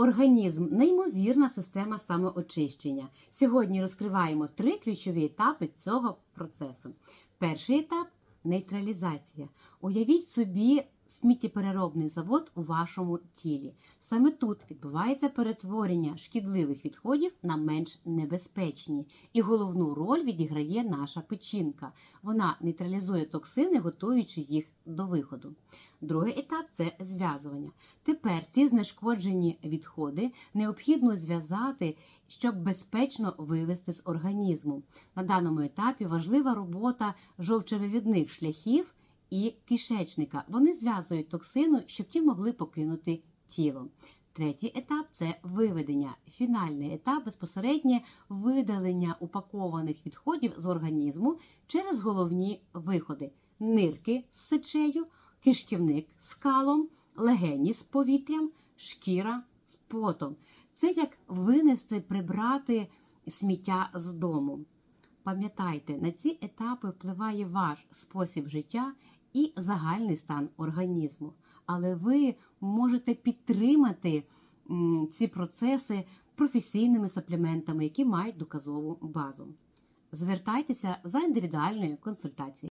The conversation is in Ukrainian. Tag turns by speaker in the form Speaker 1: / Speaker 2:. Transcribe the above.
Speaker 1: Організм неймовірна система самоочищення. Сьогодні розкриваємо три ключові етапи цього процесу. Перший етап нейтралізація. Уявіть собі сміттєпереробний завод у вашому тілі. Саме тут відбувається перетворення шкідливих відходів на менш небезпечні, і головну роль відіграє наша печінка. Вона нейтралізує токсини, готуючи їх до виходу. Другий етап це зв'язування. Тепер ці знешкоджені відходи необхідно зв'язати, щоб безпечно вивести з організму. На даному етапі важлива робота жовчовивідних шляхів і кишечника. Вони зв'язують токсину, щоб ті могли покинути тіло. Третій етап це виведення. Фінальний етап безпосереднє видалення упакованих відходів з організму через головні виходи: нирки з сечею, кишківник з калом, легені з повітрям, шкіра з потом. Це як винести, прибрати сміття з дому. Пам'ятайте, на ці етапи впливає ваш спосіб життя і загальний стан організму. Але ви можете підтримати ці процеси професійними сапліментами, які мають доказову базу. Звертайтеся за індивідуальною консультацією.